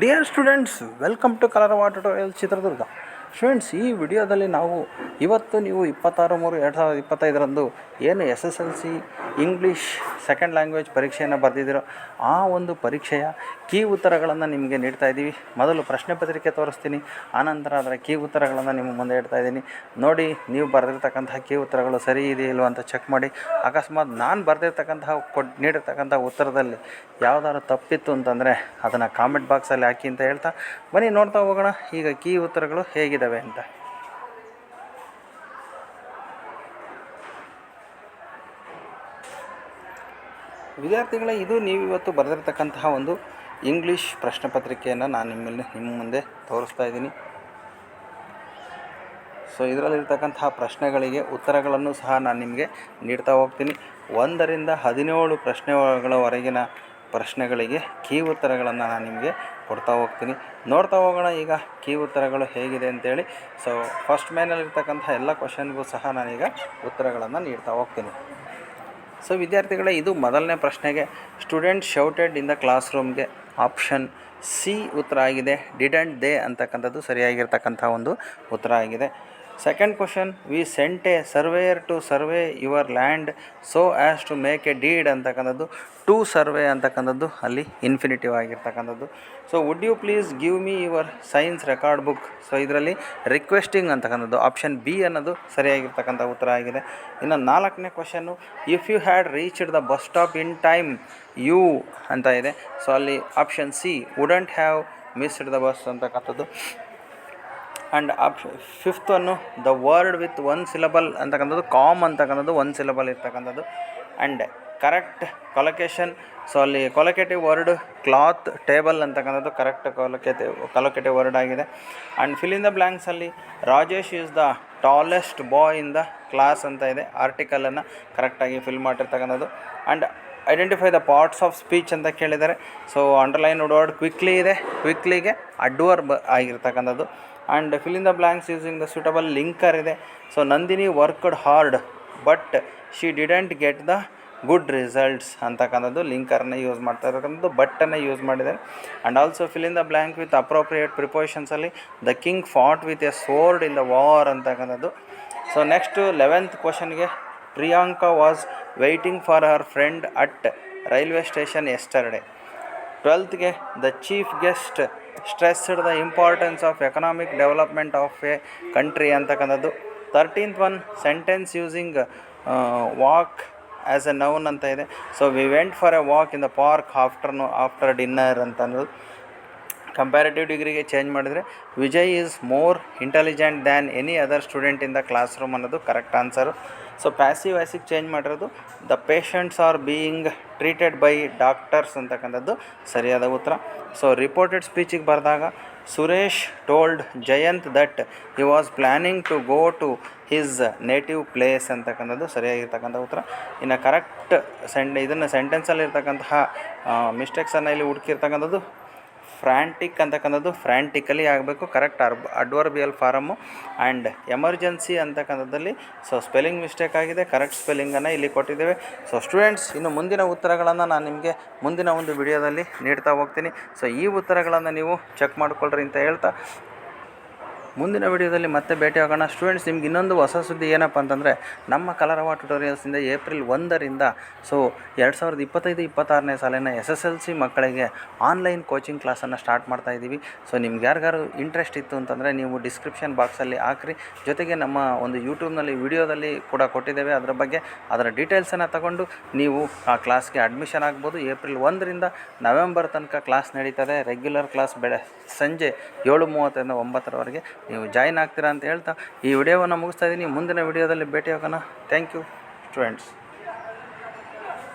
Dear students welcome to Kalarava tutorial Chitradurga students ಈ ವಿಡಿಯೋದಲ್ಲಿ ನಾವು ಇವತ್ತು ನೀವು ಇಪ್ಪತ್ತಾರು ಮೂರು ಎರಡು ಸಾವಿರದ ಇಪ್ಪತ್ತೈದರಂದು ಏನು S S L C English second language ಪರೀಕ್ಷೆಯನ್ನು ಬರೆದಿದ್ದೀರೋ ಆ ಒಂದು ಪರೀಕ್ಷೆಯ ಕೀ ಉತ್ತರಗಳನ್ನು ನಿಮಗೆ ನೀಡ್ತಾ ಇದ್ದೀವಿ. ಮೊದಲು ಪ್ರಶ್ನೆ ಪತ್ರಿಕೆ ತೋರಿಸ್ತೀನಿ, ಆನಂತರ ಅದರ ಕೀ ಉತ್ತರಗಳನ್ನು ನಿಮ್ಮ ಮುಂದೆ ಇಡ್ತಾ ಇದ್ದೀನಿ. ನೋಡಿ, ನೀವು ಬರೆದಿರ್ತಕ್ಕಂತಹ ಕೀ ಉತ್ತರಗಳು ಸರಿ ಇದೆಯೋ ಇಲ್ವೋ ಅಂತ ಚೆಕ್ ಮಾಡಿ. ಅಕಸ್ಮಾತ್ ನಾನು ಬರೆದಿರ್ತಕ್ಕಂತಹ ಕೊಡ್ ನೀಡಿರ್ತಕ್ಕಂಥ ಉತ್ತರದಲ್ಲಿ ಯಾವುದಾದ್ರು ತಪ್ಪಿತ್ತು ಅಂತಂದರೆ ಅದನ್ನು ಕಾಮೆಂಟ್ ಬಾಕ್ಸಲ್ಲಿ ಹಾಕಿ ಅಂತ ಹೇಳ್ತಾ ಬನ್ನಿ, ನೋಡ್ತಾ ಹೋಗೋಣ. ಈಗ ಕೀ ಉತ್ತರಗಳು ಹೇಗಿದ್ದಾವೆ ಅಂತ. ವಿದ್ಯಾರ್ಥಿಗಳೇ, ಇದು ನೀವು ಇವತ್ತು ಬರೆದಿರ್ತಕ್ಕಂತಹ ಒಂದು ಇಂಗ್ಲೀಷ್ ಪ್ರಶ್ನೆ ಪತ್ರಿಕೆಯನ್ನು ನಾನು ನಿಮ್ಮಲ್ಲಿ ನಿಮ್ಮ ಮುಂದೆ ತೋರಿಸ್ತಾ ಇದ್ದೀನಿ. ಸೊ ಇದರಲ್ಲಿರ್ತಕ್ಕಂತಹ ಪ್ರಶ್ನೆಗಳಿಗೆ ಉತ್ತರಗಳನ್ನು ಸಹ ನಾನು ನಿಮಗೆ ನೀಡ್ತಾ ಹೋಗ್ತೀನಿ. ಒಂದರಿಂದ ಹದಿನೇಳು ಪ್ರಶ್ನೆಗಳವರೆಗಿನ ಪ್ರಶ್ನೆಗಳಿಗೆ ಕೀ ಉತ್ತರಗಳನ್ನು ನಾನು ನಿಮಗೆ ಕೊಡ್ತಾ ಹೋಗ್ತೀನಿ. ನೋಡ್ತಾ ಹೋಗೋಣ ಈಗ ಕೀ ಉತ್ತರಗಳು ಹೇಗಿದೆ ಅಂತೇಳಿ. ಸೊ ಫಸ್ಟ್ ಮ್ಯಾನಲ್ಲಿರ್ತಕ್ಕಂಥ ಎಲ್ಲ ಕ್ವಶನ್ಗೂ ಸಹ ನಾನೀಗ ಉತ್ತರಗಳನ್ನು ನೀಡ್ತಾ ಹೋಗ್ತೀನಿ. ಸೊ ವಿದ್ಯಾರ್ಥಿಗಳೇ, ಇದು ಮೊದಲನೇ ಪ್ರಶ್ನೆಗೆ. Student shouted in the class ರೂಮ್ಗೆ ಆಪ್ಷನ್ ಸಿ ಉತ್ತರ ಆಗಿದೆ. ಡಿಡೆಂಟ್ ದೇ ಅಂತಕ್ಕಂಥದ್ದು ಸರಿಯಾಗಿರ್ತಕ್ಕಂಥ ಒಂದು ಉತ್ತರ ಆಗಿದೆ. Second question we sent a surveyor to survey your land so as to make a deed ಅಂತಕ್ಕಂಥದ್ದು ಟು ಸರ್ವೇ ಅಂತಕ್ಕಂಥದ್ದು ಅಲ್ಲಿ ಇನ್ಫಿನಿಟಿವ್ ಆಗಿರ್ತಕ್ಕಂಥದ್ದು. So would you please give me your science record book so ಇದರಲ್ಲಿ ರಿಕ್ವೆಸ್ಟಿಂಗ್ ಅಂತಕ್ಕಂಥದ್ದು option B ಅನ್ನೋದು ಸರಿಯಾಗಿರ್ತಕ್ಕಂಥ ಉತ್ತರ ಆಗಿದೆ. ಇನ್ನು ನಾಲ್ಕನೇ question if you had reached the bus stop in time you ಅಂತ ಇದೆ. ಸೊ ಅಲ್ಲಿ option C wouldn't have missed the bus ಅಂತಕ್ಕಂಥದ್ದು. And of fifth one the word with one syllable ಅಂತಕ್ಕಂಥದ್ದು, ಕಾಮ್ ಅಂತಕ್ಕಂಥದ್ದು ಒನ್ ಸಿಲಬಲ್ ಇರ್ತಕ್ಕಂಥದ್ದು. And correct collocation so ಅಲ್ಲಿ collocative word cloth table ಅಂತಕ್ಕಂಥದ್ದು correct collocative collocative word ಆಗಿದೆ. And fill in the ಬ್ಲ್ಯಾಂಕ್ಸಲ್ಲಿ Rajesh is the tallest boy in the class ಅಂತ ಇದೆ. ಆರ್ಟಿಕಲನ್ನು ಕರೆಕ್ಟಾಗಿ ಫಿಲ್ ಮಾಡಿರ್ತಕ್ಕಂಥದ್ದು and identify the parts of speech ಅಂತ ಕೇಳಿದ್ದಾರೆ. ಸೊ ಅಂಡರ್ಲೈನ್ ವರ್ಡ್ ಕ್ವಿಕ್ಲಿ ಇದೆ. ಕ್ವಿಕ್ಲಿಗೆ ಅಡ್ವರ್ಬ್ ಆಗಿರ್ತಕ್ಕಂಥದ್ದು. And fill in the blanks using the suitable linker ಇದೆ. So Nandini worked hard but she didn't get the good results ಅಂತಕ್ಕಂಥದ್ದು ಲಿಂಕರ್ನ use ಮಾಡ್ತಾ ಇರ್ತಕ್ಕಂಥದ್ದು ಬಟ್ಟನ್ನು ಯೂಸ್ ಮಾಡಿದ್ದಾರೆ. And also fill in the blank with appropriate ಪ್ರಿಪೋಷನ್ಸಲ್ಲಿ the king fought with a sword in the war ಅಂತಕ್ಕಂಥದ್ದು. So next eleventh ಕ್ವಶನ್ಗೆ Priyanka was waiting for her friend at railway station yesterday ಟ್ವೆಲ್ತ್ಗೆ the chief guest stressed the importance of economic development of a country ಅಂತಕ್ಕಂಥದ್ದು. Thirteenth one sentence using walk as a noun ಅಂತ ಇದೆ. So we went for a walk in the park after after dinner ಅಂತ ಅನ್ನೋದು comparative ಡಿಗ್ರಿಗೆ change ಮಾಡಿದರೆ Vijay is more intelligent than any other student in the class room ಅನ್ನೋದು correct answer so passive ವಾಯ್ಸಿಗೆ change ಮಾಡಿರೋದು the patients are being treated by doctors ಅಂತಕ್ಕಂಥದ್ದು ಸರಿಯಾದ ಉತ್ತರ. ಸೊ ರಿಪೋರ್ಟೆಡ್ ಸ್ಪೀಚಿಗೆ ಬರೆದಾಗ Suresh told Jayant that he was planning to go to his native place ಅಂತಕ್ಕಂಥದ್ದು ಸರಿಯಾಗಿರ್ತಕ್ಕಂಥ ಉತ್ತರ. ಇನ್ನು ಕರೆಕ್ಟ್ ಸೆಂಟ್ ಇದನ್ನು ಸೆಂಟೆನ್ಸಲ್ಲಿ ಇರ್ತಕ್ಕಂತಹ ಮಿಸ್ಟೇಕ್ಸನ್ನು ಇಲ್ಲಿ ಹುಡುಕಿರ್ತಕ್ಕಂಥದ್ದು ಫ್ರ್ಯಾಂಟಿಕ್ ಅಂತಕ್ಕಂಥದ್ದು ಫ್ರ್ಯಾಂಟಿಕಲಿ ಆಗಬೇಕು, ಕರೆಕ್ಟ್ ಅರ್ಬ್ ಅಡ್ವರ್ಬಿಯಲ್ ಫಾರಮ್ಮು ಆ್ಯಂಡ್ ಎಮರ್ಜೆನ್ಸಿ ಅಂತಕ್ಕಂಥದ್ದಲ್ಲಿ, ಸೊ ಸ್ಪೆಲ್ಲಿಂಗ್ ಮಿಸ್ಟೇಕ್ ಆಗಿದೆ, ಕರೆಕ್ಟ್ ಸ್ಪೆಲ್ಲಿಂಗನ್ನು ಇಲ್ಲಿ ಕೊಟ್ಟಿದ್ದೇವೆ. ಸೊ ಸ್ಟೂಡೆಂಟ್ಸ್, ಇನ್ನು ಮುಂದಿನ ಉತ್ತರಗಳನ್ನು ನಾನು ನಿಮಗೆ ಮುಂದಿನ ಒಂದು ವಿಡಿಯೋದಲ್ಲಿ ನೀಡ್ತಾ ಹೋಗ್ತೀನಿ. ಸೊ ಈ ಉತ್ತರಗಳನ್ನು ನೀವು ಚೆಕ್ ಮಾಡಿಕೊಳ್ಳ್ರಿ ಅಂತ ಹೇಳ್ತಾ ಮುಂದಿನ ವಿಡಿಯೋದಲ್ಲಿ ಮತ್ತೆ ಭೇಟಿ ಆಗೋಣ ಸ್ಟೂಡೆಂಟ್ಸ್ ನಿಮ್ಗೆ ಇನ್ನೊಂದು ಹೊಸ ಸುದ್ದಿ ಏನಪ್ಪ ಅಂತಂದರೆ, ನಮ್ಮ ಕಲರವ ಟ್ಯುಟೋರಿಯಲ್ಸಿಂದ ಏಪ್ರಿಲ್ ಒಂದರಿಂದ ಸೊ ಎರಡು ಸಾವಿರದ ಇಪ್ಪತ್ತೈದು, ಇಪ್ಪತ್ತಾರನೇ ಸಾಲಿನ ಎಸ್ ಎಸ್ ಎಲ್ ಸಿ ಮಕ್ಕಳಿಗೆ ಆನ್ಲೈನ್ ಕೋಚಿಂಗ್ ಕ್ಲಾಸನ್ನು ಸ್ಟಾರ್ಟ್ ಮಾಡ್ತಾ ಇದ್ದೀವಿ ಸೊ ನಿಮ್ಗೆ ಯಾರಿಗಾರು ಇಂಟ್ರೆಸ್ಟ್ ಇತ್ತು ಅಂತಂದರೆ, ನೀವು ಡಿಸ್ಕ್ರಿಪ್ಷನ್ ಬಾಕ್ಸಲ್ಲಿ ಹಾಕ್ರಿ. ಜೊತೆಗೆ ನಮ್ಮ ಒಂದು ಯೂಟ್ಯೂಬ್ನಲ್ಲಿ ವಿಡಿಯೋದಲ್ಲಿ ಕೂಡ ಕೊಟ್ಟಿದ್ದೇವೆ. ಅದರ ಬಗ್ಗೆ ಅದರ ಡೀಟೇಲ್ಸನ್ನು ತಗೊಂಡು ನೀವು ಆ ಕ್ಲಾಸ್ಗೆ ಅಡ್ಮಿಷನ್ ಆಗ್ಬೋದು. ಏಪ್ರಿಲ್ ಒಂದರಿಂದ ನವೆಂಬರ್ ತನಕ ಕ್ಲಾಸ್ ನಡೀತದೆ. ರೆಗ್ಯುಲರ್ ಕ್ಲಾಸ್ ಬೆಳೆ ಸಂಜೆ ಏಳು ಮೂವತ್ತರಿಂದ ಒಂಬತ್ತರವರೆಗೆ ನೀವು ಜಾಯಿನ್ ಆಗ್ತೀರಾ ಅಂತ ಹೇಳ್ತಾ ಈ ವಿಡಿಯೋವನ್ನು ಮುಗಿಸ್ತಾ ಇದ್ದೀನಿ. ಮುಂದಿನ ವಿಡಿಯೋದಲ್ಲಿ ಭೇಟಿ ಆಗೋಣ ಥ್ಯಾಂಕ್ ಯು ಸ್ಟೂಡೆಂಟ್ಸ್